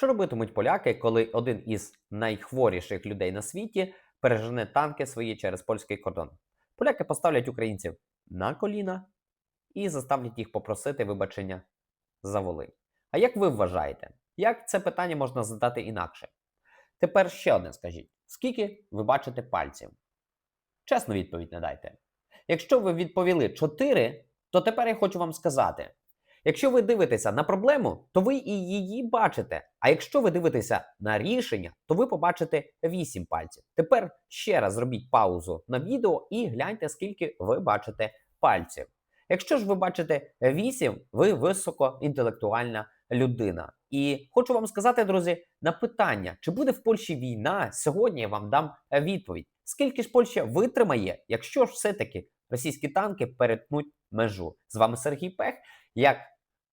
Що робитимуть поляки, коли один із найхворіших людей на світі пережене танки свої через польський кордон? Поляки поставлять українців на коліна і заставлять їх попросити вибачення за Волинь. А як ви вважаєте, як це питання можна задати інакше? Тепер ще одне скажіть: скільки ви бачите пальців? Чесну відповідь не дайте. Якщо ви відповіли 4, то тепер я хочу вам сказати: якщо ви дивитеся на проблему, то ви і її бачите. А якщо ви дивитеся на рішення, то ви побачите 8 пальців. Тепер ще раз зробіть паузу на відео і гляньте, скільки ви бачите пальців. Якщо ж ви бачите 8, ви високоінтелектуальна людина. І хочу вам сказати, друзі, на питання, чи буде в Польщі війна, сьогодні я вам дам е, відповідь. Скільки ж Польща витримає, якщо ж все-таки російські танки перетнуть межу? З вами Сергій Пех. Як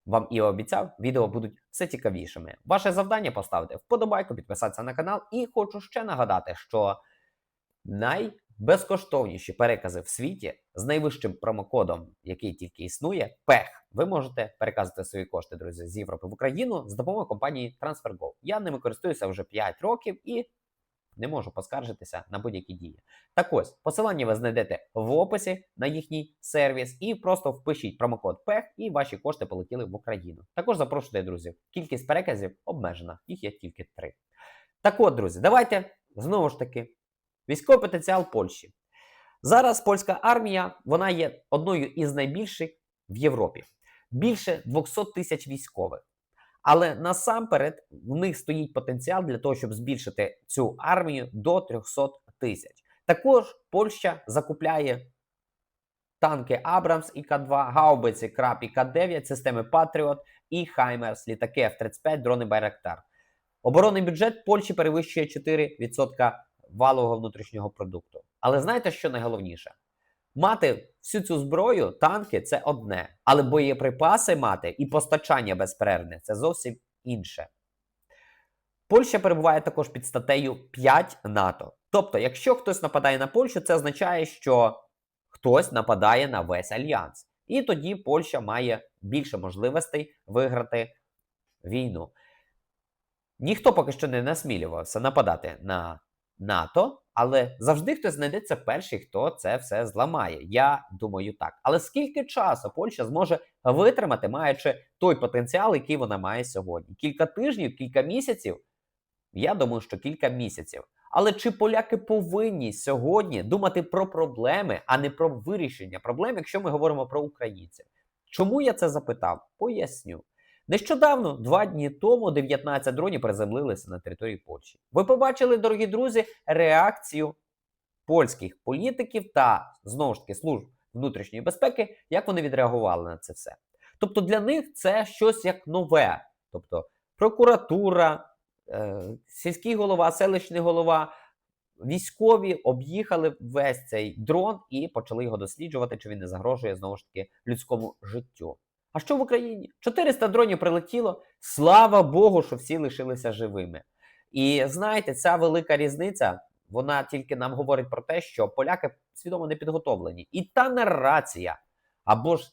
вам і обіцяв, відео будуть все цікавішими. Ваше завдання поставити вподобайку, підписатися на канал. І хочу ще нагадати, що найбезкоштовніші перекази в світі з найвищим промокодом, який тільки існує, ПЕХ. Ви можете переказати свої кошти, друзі, з Європи в Україну з допомогою компанії TransferGo. Я ними користуюся вже 5 років і не можу поскаржитися на будь-які дії. Так ось, посилання ви знайдете в описі на їхній сервіс, і просто впишіть промокод ПЕХ, і ваші кошти полетіли в Україну. Також запрошуйте друзів. Кількість переказів обмежена, їх є тільки три. Так от, друзі, давайте знову ж таки військовий потенціал Польщі. Зараз польська армія вона є одною із найбільших в Європі. Більше 200 тисяч військових. Але насамперед в них стоїть потенціал для того, щоб збільшити цю армію до 300 тисяч. Також Польща закупляє танки Абрамс і К2, гаубиці Краб і К9, системи Патріот і Хаймерс, літаки F-35, дрони Байрактар. Оборонний бюджет Польщі перевищує 4% валового внутрішнього продукту. Але знаєте, що найголовніше? Мати всю цю зброю, танки це одне, але боєприпаси мати і постачання безперервне це зовсім інше. Польща перебуває також під статтею 5 НАТО. Тобто, якщо хтось нападає на Польщу, це означає, що хтось нападає на весь альянс. І тоді Польща має більше можливостей виграти війну. Ніхто поки що не насмілювався нападати на НАТО, але завжди хтось знайдеться перший, хто це все зламає. Я думаю так. Але скільки часу Польща зможе витримати, маючи той потенціал, який вона має сьогодні? Кілька тижнів, кілька місяців? Я думаю, що кілька місяців. Але чи поляки повинні сьогодні думати про проблеми, а не про вирішення проблем, якщо ми говоримо про українців? Чому я це запитав? Поясню. Нещодавно, два дні тому, 19 дронів приземлилися на території Польщі. Ви побачили, дорогі друзі, реакцію польських політиків та знову ж таки служб внутрішньої безпеки, як вони відреагували на це все. Тобто для них це щось як нове. Тобто прокуратура, е, сільський голова, селищний голова, військові об'їхали весь цей дрон і почали його досліджувати, чи він не загрожує знову ж таки людському життю. А що в Україні? 400 дронів прилетіло. Слава Богу, що всі лишилися живими. І знаєте, ця велика різниця, вона тільки нам говорить про те, що поляки свідомо не підготовлені. І та нарація, або ж,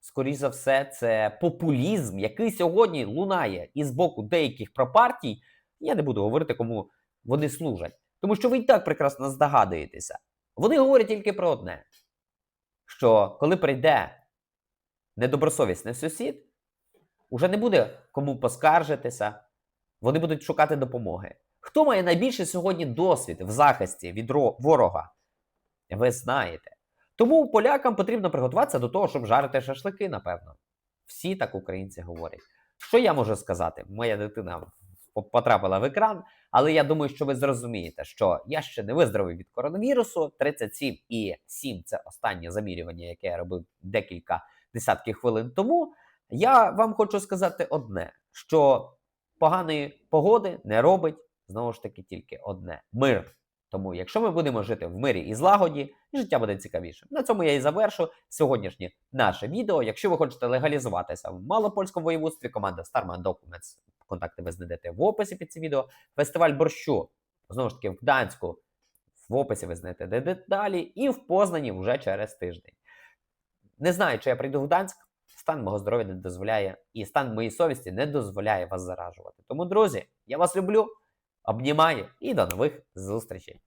скоріш за все, це популізм, який сьогодні лунає із боку деяких пропартій. Я не буду говорити, кому вони служать. Тому що ви і так прекрасно здогадуєтеся. Вони говорять тільки про одне: що коли прийде недобросовісний сусід, уже не буде кому поскаржитися, вони будуть шукати допомоги. Хто має найбільше сьогодні досвід в захисті від ворога? Ви знаєте. Тому полякам потрібно приготуватися до того, щоб жарити шашлики, напевно. Всі так українці говорять. Що я можу сказати? Моя дитина потрапила в екран, але я думаю, що ви зрозумієте, що я ще не виздоровив від коронавірусу. 37 і 7 це останнє замірювання, яке я робив декілька десятків хвилин тому. Я вам хочу сказати одне: що поганої погоди не робить знову ж таки тільки одне мир. Тому, якщо ми будемо жити в мирі і злагоді, життя буде цікавішим. На цьому я і завершу сьогоднішнє наше відео. Якщо ви хочете легалізуватися в малопольському воєводстві, команда Starman Documents, контакти ви знайдете в описі під цим відео. Фестиваль борщу, знову ж таки, в Гданську, в описі ви знайдете деталі, і в Познані вже через тиждень. Не знаю, чи я прийду в Гданськ. стан мого здоров'я не дозволяє, і стан моєї совісті не дозволяє вас заражувати. Тому, друзі, я вас люблю, обнімаю і до нових зустрічей.